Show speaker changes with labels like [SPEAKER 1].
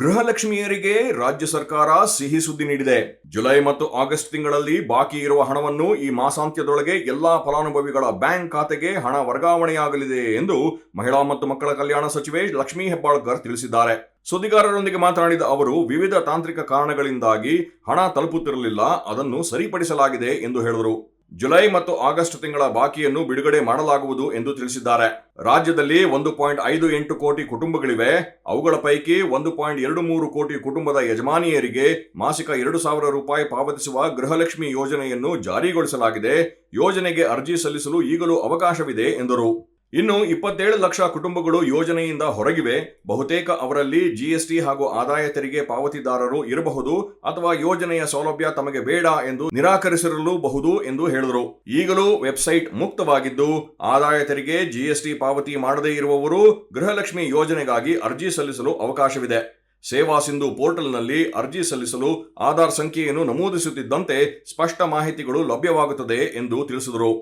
[SPEAKER 1] ಗೃಹಲಕ್ಷ್ಮಿಯರಿಗೆ ರಾಜ್ಯ ಸರ್ಕಾರ ಸಿಹಿ ಸುದ್ದಿ ನೀಡಿದೆ. ಜುಲೈ ಮತ್ತು ಆಗಸ್ಟ್ ತಿಂಗಳಲ್ಲಿ ಬಾಕಿ ಇರುವ ಹಣವನ್ನು ಈ ಮಾಸಾಂತ್ಯದೊಳಗೆ ಎಲ್ಲಾ ಫಲಾನುಭವಿಗಳ ಬ್ಯಾಂಕ್ ಖಾತೆಗೆ ಹಣ ವರ್ಗಾವಣೆಯಾಗಲಿದೆ ಎಂದು ಮಹಿಳಾ ಮತ್ತು ಮಕ್ಕಳ ಕಲ್ಯಾಣ ಸಚಿವೆ ಲಕ್ಷ್ಮೀ ಹೆಬ್ಬಾಳ್ಕರ್ ತಿಳಿಸಿದ್ದಾರೆ. ಸುದ್ದಿಗಾರರೊಂದಿಗೆ ಮಾತನಾಡಿದ ಅವರು, ವಿವಿಧ ತಾಂತ್ರಿಕ ಕಾರಣಗಳಿಂದಾಗಿ ಹಣ ತಲುಪುತ್ತಿರಲಿಲ್ಲ, ಅದನ್ನು ಸರಿಪಡಿಸಲಾಗಿದೆ ಎಂದು ಹೇಳಿದರು. ಜುಲೈ ಮತ್ತು ಆಗಸ್ಟ್ ತಿಂಗಳ ಬಾಕಿಯನ್ನು ಬಿಡುಗಡೆ ಮಾಡಲಾಗುವುದು ಎಂದು ತಿಳಿಸಿದ್ದಾರೆ. ರಾಜ್ಯದಲ್ಲಿ ಒಂದು ಪಾಯಿಂಟ್ ಐದು ಎಂಟು ಕೋಟಿ ಕುಟುಂಬಗಳಿವೆ. ಅವುಗಳ ಪೈಕಿ ಒಂದು ಪಾಯಿಂಟ್ ಎರಡು ಮೂರು ಕೋಟಿ ಕುಟುಂಬದ ಯಜಮಾನಿಯರಿಗೆ ಮಾಸಿಕ ಎರಡು ಸಾವಿರ ರೂಪಾಯಿ ಪಾವತಿಸುವ ಗೃಹಲಕ್ಷ್ಮಿ ಯೋಜನೆಯನ್ನು ಜಾರಿಗೊಳಿಸಲಾಗಿದೆ. ಯೋಜನೆಗೆ ಅರ್ಜಿ ಸಲ್ಲಿಸಲು ಈಗಲೂ ಅವಕಾಶವಿದೆ ಎಂದರು. ಇನ್ನು ಇಪ್ಪತ್ತೇಳು ಲಕ್ಷ ಕುಟುಂಬಗಳು ಯೋಜನೆಯಿಂದ ಹೊರಗಿವೆ. ಬಹುತೇಕ ಅವರಲ್ಲಿ ಜಿಎಸ್ಟಿ ಹಾಗೂ ಆದಾಯ ತೆರಿಗೆ ಪಾವತಿದಾರರು ಇರಬಹುದು ಅಥವಾ ಯೋಜನೆಯ ಸೌಲಭ್ಯ ತಮಗೆ ಬೇಡ ಎಂದು ನಿರಾಕರಿಸಿರಲೂಬಹುದು ಎಂದು ಹೇಳಿದರು. ಈಗಲೂ ವೆಬ್ಸೈಟ್ ಮುಕ್ತವಾಗಿದ್ದು, ಆದಾಯ ತೆರಿಗೆ ಜಿಎಸ್ಟಿ ಪಾವತಿ ಮಾಡದೇ ಇರುವವರು ಗೃಹಲಕ್ಷ್ಮಿ ಯೋಜನೆಗಾಗಿ ಅರ್ಜಿ ಸಲ್ಲಿಸಲು ಅವಕಾಶವಿದೆ. ಸೇವಾ ಸಿಂಧು ಪೋರ್ಟಲ್ನಲ್ಲಿ ಅರ್ಜಿ ಸಲ್ಲಿಸಲು ಆಧಾರ್ ಸಂಖ್ಯೆಯನ್ನು ನಮೂದಿಸುತ್ತಿದ್ದಂತೆ ಸ್ಪಷ್ಟ ಮಾಹಿತಿಗಳು ಲಭ್ಯವಾಗುತ್ತದೆ ಎಂದು ತಿಳಿಸಿದರು.